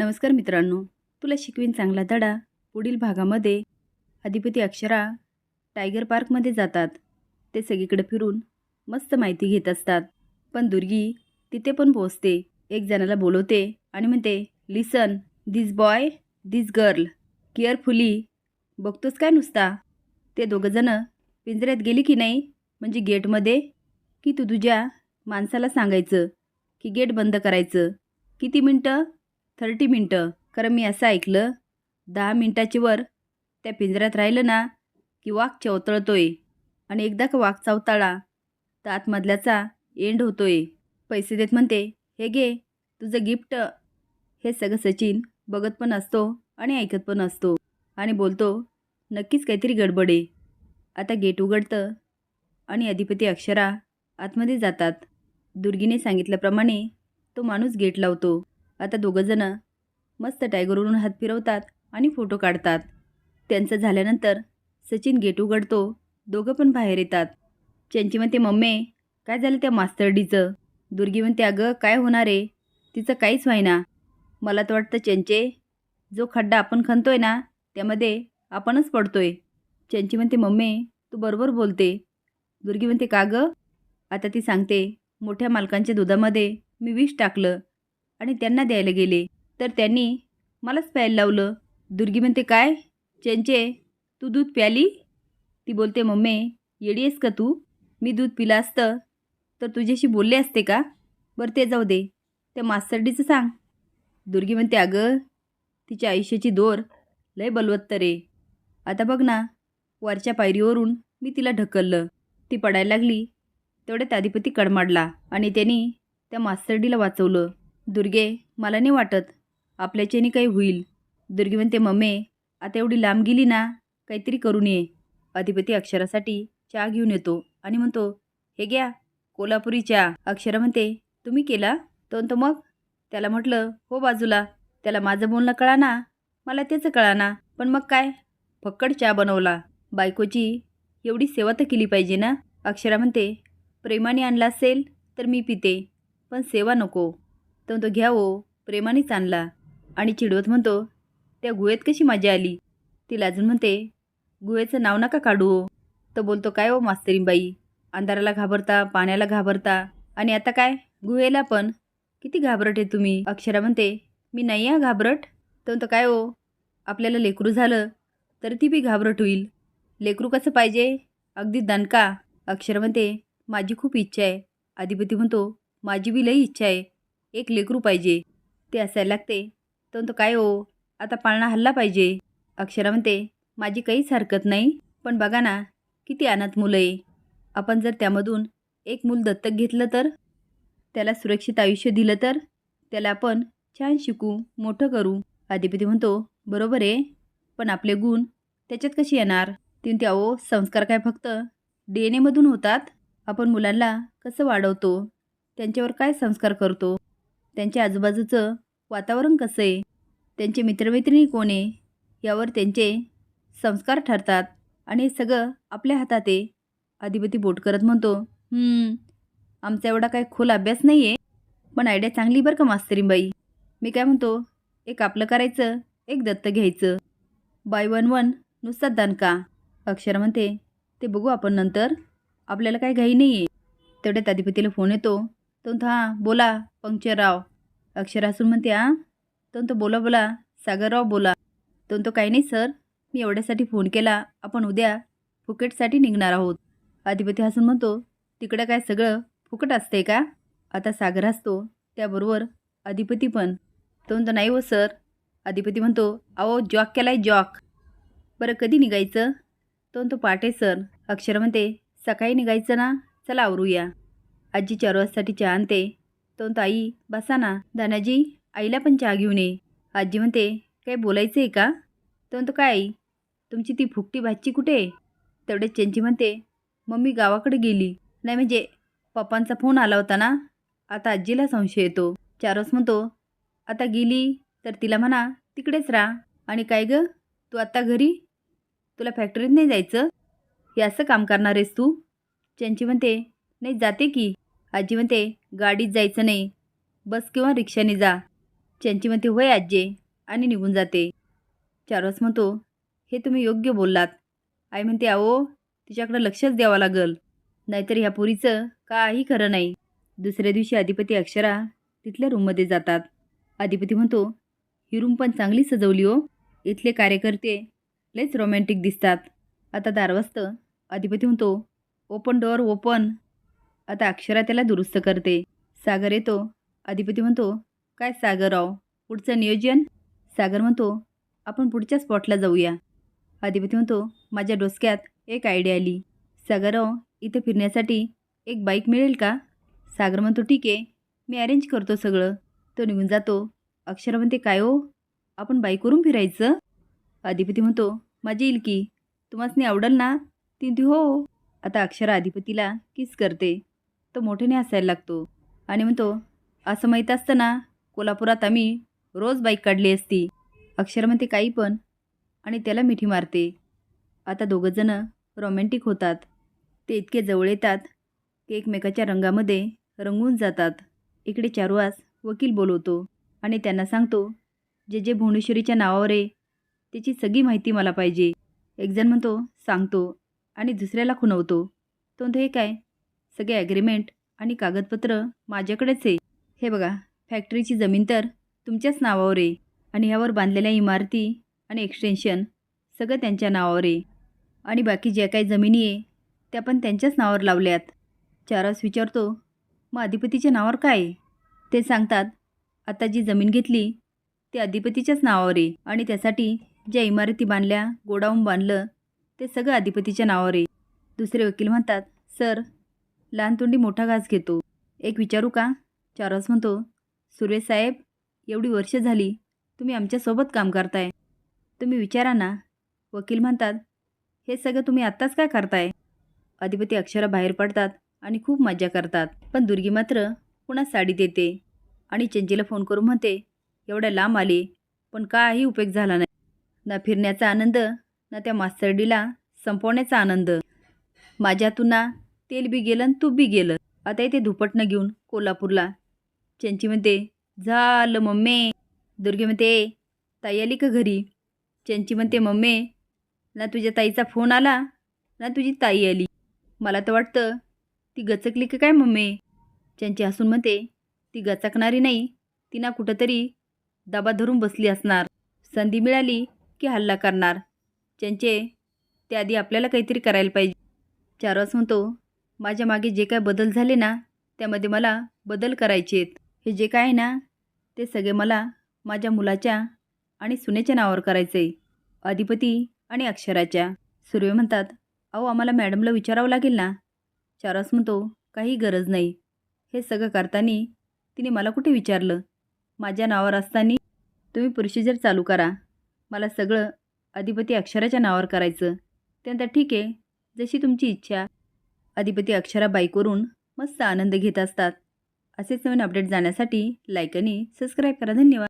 नमस्कार मित्रांनो. तुला शिकवीन चांगला धडा पुढील भागामध्ये अधिपती अक्षरा टायगर पार्कमध्ये जातात. ते सगळीकडे फिरून मस्त माहिती घेत असतात. पण दुर्गी तिथे पण पोचते एक जणाला बोलवते आणि म्हणते listen this boy this girl carefully बघतोस काय नुसता? ते दोघंजणं पिंजऱ्यात गेली की नाही? म्हणजे गेटमध्ये? की तू तुझ्या माणसाला सांगायचं? की गेट बंद करायचं? किती मिनटं? थर्टी मिनटं. कारण मी असं ऐकलं दहा मिनटाची वर त्या पिंजऱ्यात राहिलं ना की वाघ चवतळतोय आणि एकदा का वाघ चावताळा तर आतमधल्याचा एंड होतोय. पैसे देत म्हणते हे घे तुझं गिफ्ट. हे सगळं सचिन बघत पण असतो आणि ऐकत पण असतो आणि बोलतो नक्कीच काहीतरी गडबड आहे. आता गेट उघडतं आणि अधिपती अक्षरा आतमध्ये जातात. दुर्गीने सांगितल्याप्रमाणे तो माणूस गेट लावतो. आता दोघंजणं मस्त टायगरवरून हात फिरवतात आणि फोटो काढतात. त्यांचं झाल्यानंतर सचिन गेट उघडतो. दोघं पण बाहेर येतात. चंची म्हणते मम्मी काय झालं त्या मास्तरडीचं दुर्गी म्हणते अगं काय होणार आहे? तिचं काहीच व्हायना. मला तर वाटतं चंचे जो खड्डा आपण खणतोय ना त्यामध्ये आपणच पडतोय. चंची म्हणते मम्मी तू बरोबर बोलते. दुर्गी म्हणते का गं? आता ती सांगते मोठ्या मालकांच्या दुधामध्ये मी विष टाकलं. आणि त्यांना द्यायला गेले. तर त्यांनी मलाच प्यायला लावलं. दुर्गी म्हणते काय? चंचे तू दूध प्याली? ती बोलते मम्मी येडी आहेस का तू? मी दूध पिलं असतं. तर तुझ्याशी बोलले असते का? बरं ते जाऊ दे. त्या मास्तरडीचं सांग. दुर्गी म्हणते अगं तिच्या आयुष्याची दोर लय बलवत्तर रे. आता बघ ना वरच्या पायरीवरून मी तिला ढकललं. ती पडायला लागली. तेवढ्यात अधिपती कडमाडला आणि त्यांनी त्या मास्तरडीला वाचवलं. दुर्गे मला नाही वाटत. आपल्याच्याने काही होईल. दुर्गे म्हणते मम्मे आता एवढी लांब गेली ना काहीतरी करून ये. अधिपती अक्षरासाठी चहा घेऊन येतो आणि म्हणतो हे घ्या कोल्हापुरी चहा. अक्षरा म्हणते तुम्ही केला? तो म्हणतो मग? त्याला म्हटलं हो बाजूला. त्याला माझं बोलणं कळा ना मला त्याचं कळा ना पण मग काय? फक्कड चहा बनवला. बायकोची एवढी सेवा तर केली पाहिजे ना? अक्षरा म्हणते प्रेमाने आणला असेल तर मी पिते पण सेवा नको. तर तो घ्या हो प्रेमानेच आणला. आणि चिडवत म्हणतो त्या गुहेत कशी मजा आली? ती लाजून म्हणते गुहेचं नाव नका काढू हो. तर बोलतो काय हो मास्तरीबाई अंधाराला घाबरता पाण्याला घाबरता? आणि आता काय? गुहेला पण? किती घाबरट आहे तुम्ही? अक्षरा म्हणते मी नाही आहे घाबरट. तर म्हणतो काय हो? आपल्याला लेकरू झालं तर ती बी घाबरट होईल. लेकरू कसं पाहिजे? अगदी दणका. अक्षर म्हणते माझी खूप इच्छा आहे. अधिपती म्हणतो माझी बी लई इच्छा आहे. एक लेकरू पाहिजे. ते असायला लागते. तर तो काय हो? आता पाळणा हल्ला पाहिजे. अक्षरा म्हणते माझी काहीच हरकत नाही पण बघा ना किती अनाथ मुलं आहे. आपण जर त्यामधून एक मूल दत्तक घेतलं तर? त्याला सुरक्षित आयुष्य दिलं तर? त्याला आपण छान शिकू मोठं करू. आदिपती म्हणतो बरोबर आहे पण आपले गुण त्याच्यात कसे येणार? तीन त्या ओ संस्कार काय फक्त? डी एन एमधून होतात? आपण मुलांना कसं वाढवतो? त्यांच्यावर काय संस्कार करतो? त्यांच्या आजूबाजूचं वातावरण कसं आहे? त्यांचे मित्रमैत्रिणी कोण आहे? यावर त्यांचे संस्कार ठरतात आणि हे सगळं आपल्या हातात आहे अधिपती बोट करत म्हणतो आमचा एवढा काही खोल अभ्यास नाही आहे पण आयडिया चांगली बरं का मास्तरीबाई मी काय म्हणतो एक आपलं करायचं एक दत्त घ्यायचं. बाय वन वन नुसताच का? अक्षर म्हणते ते बघू आपण नंतर. आपल्याला काही घाई नाही आहे तेवढ्यात अधिपतीला फोन येतो तो म्हणतो हां बोला पंक्चरराव. अक्षर हसून म्हणते हां तो म्हणतो बोला बोला सागरराव बोला. तो म्हणतो काही नाही सर. मी एवढ्यासाठी फोन केला. आपण उद्या फुकेटसाठी निघणार आहोत. अधिपती हसून म्हणतो तिकडं काय सगळं फुकट असते का? आता सागर असतो त्याबरोबर अधिपती पण. तो म्हणतो नाही हो सर. अधिपती म्हणतो अहो जॉक केलाय जॉक. बरं कधी निघायचं? तो म्हणतो पाटे सर. अक्षर म्हणते सकाळी निघायचं ना? चला आवरूया. आजी चार वाजसाठी चहा आणते. तो ताई आई बसा ना. दानाजी आईला पण चहा घेऊन ये. आजी म्हणते काय बोलायचं आहे का? तो म्हणतो काय आई तुमची ती फुकटी भाजी कुठे आहे? तेवढेच चेंची म्हणते मम्मी गावाकडे गेली. नाही म्हणजे पप्पांचा फोन आला होता ना? आता आजीला संशय येतो. चारोस म्हणतो आता गेली? तर तिला म्हणा तिकडेच राहा. आणि काय गं? तू आत्ता घरी? तुला फॅक्टरीत नाही जायचं? हे असं काम करणार आहेस तू? चंची म्हणते नाही जाते की. आजी म्हणते गाडीत जायचं नाही. बस किंवा रिक्षाने जा. चंची म्हणते होय आजे आणि निघून जाते. चारवास म्हणतो हे तुम्ही योग्य बोललात. आई म्हणते अहो तिच्याकडं लक्षच द्यावं लागल. नाहीतर ह्या पुरीचं काही खरं नाही. दुसऱ्या दिवशी अधिपती अक्षरा तिथल्या रूममध्ये जातात. अधिपती म्हणतो ही रूम पण चांगली सजवली हो. इथले कार्यकर्ते लयच रोमॅन्टिक दिसतात. आता दारवास्त अधिपती म्हणतो ओपन डोअर ओपन आता अक्षरा त्याला दुरुस्त करते. सागर येतो. अधिपती म्हणतो काय सागरराव पुढचं नियोजन? सागर म्हणतो आपण पुढच्या स्पॉटला जाऊया. अधिपती म्हणतो माझ्या डोसक्यात एक आयडिया आली. सागरराव इथं फिरण्यासाठी एक बाईक मिळेल का? सागर म्हणतो ठीक आहे. मी अरेंज करतो सगळं. तो निघून जातो. अक्षरा म्हणते काय हो? आपण बाईकवरून फिरायचं? अधिपती म्हणतो माझी येईल की तुम्हाला आवडेल ना? ती म्हणते हो. आता अक्षरा अधिपतीला किस करते. तो मोठ्याने हसायला लागतो. आणि म्हणतो असं माहीत असतं ना कोल्हापुरात आम्ही रोज बाईक काढली असती. अक्षर म्हणते काही पण. आणि त्याला मिठी मारते. आता दोघंजणं रोमॅन्टिक होतात. ते इतके जवळ येतात की एकमेकाच्या रंगामध्ये रंगून जातात. इकडे चारुआस वकील बोलवतो आणि त्यांना सांगतो जे जे भुवनेश्वरीच्या नावावर आहे त्याची सगळी माहिती मला पाहिजे. एकजण म्हणतो सांगतो. आणि दुसऱ्याला खुणवतो. तो म्हणतो हे काय? सगळे ॲग्रीमेंट आणि कागदपत्र माझ्याकडेच आहे. हे बघा फॅक्टरीची जमीन तर तुमच्याच नावावर आहे आणि ह्यावर बांधलेल्या इमारती आणि एक्सटेन्शन सगळं त्यांच्या नावावर आहे. आणि बाकी ज्या काही जमिनी आहे त्या पण त्यांच्याच नावावर लावल्यात. चारस विचारतो मग अधिपतीच्या नावावर काय? आहे ते सांगतात आता जी जमीन घेतली ती अधिपतीच्याच नावावर आहे आणि त्यासाठी ज्या इमारती बांधल्या गोडाऊन बांधलं ते सगळं अधिपतीच्या नावावर आहे. दुसरे वकील म्हणतात सर लहान तोंडी मोठा घास घेतो. एक विचारू का? चारस म्हणतो सुरेश साहेब एवढी वर्ष झाली तुम्ही आमच्यासोबत काम करताय. तुम्ही विचारा ना. वकील म्हणतात हे सगळं तुम्ही आत्ताच काय करताय? अधिपती अक्षरा बाहेर पडतात आणि खूप मजा करतात. पण दुर्गी मात्र पुन्हा साडी देते आणि चंचीला फोन करून म्हणते एवढ्या लांब आले पण काही उपयोग झाला नाही. ना फिरण्याचा आनंद ना त्या मास्तरडीला संपवण्याचा आनंद. माझ्यातून ना तेल बी गेलं आणि तूप बी गेलं. आता इथे धुपटणं घेऊन कोल्हापूरला. चंची म्हणते झालं मम्मी. दुर्गे म्हणते ताई आली का घरी? चंची म्हणते मम्मी ना तुझ्या ताईचा फोन आला ना तुझी ताई आली. मला तर वाटतं ती गचकली का काय मम्मी? चंची हसून म्हणते ती गचकणारी नाही ती ना कुठंतरी दबा धरून बसली असणार. संधी मिळाली की हल्ला करणार. चंचे त्याआधी आपल्याला काहीतरी करायला पाहिजे. चारवास म्हणतो माझ्या मागे जे काय बदल झाले ना त्यामध्ये मला बदल करायचे आहेत. हे जे काय आहे ना ते सगळे मला माझ्या मुलाच्या आणि सुनेच्या नावावर करायचं आहे अधिपती आणि अक्षराच्या. सुर्वे म्हणतात अहो आम्हाला मॅडमला विचारावं लागेल ना. चारस म्हणतो काही गरज नाही. हे सगळं करताना तिने मला कुठे विचारलं? माझ्या नावावर असताना तुम्ही प्रोसिजर चालू करा. मला सगळं अधिपती अक्षराच्या नावावर करायचं. त्यानंतर ठीक आहे जशी तुमची इच्छा अधिपती अक्षरा बाईकवरून मस्त आनंद घेत असतात. असेच नवीन अपडेट जाण्यासाठी लाईक आणि सबस्क्राईब करा. धन्यवाद.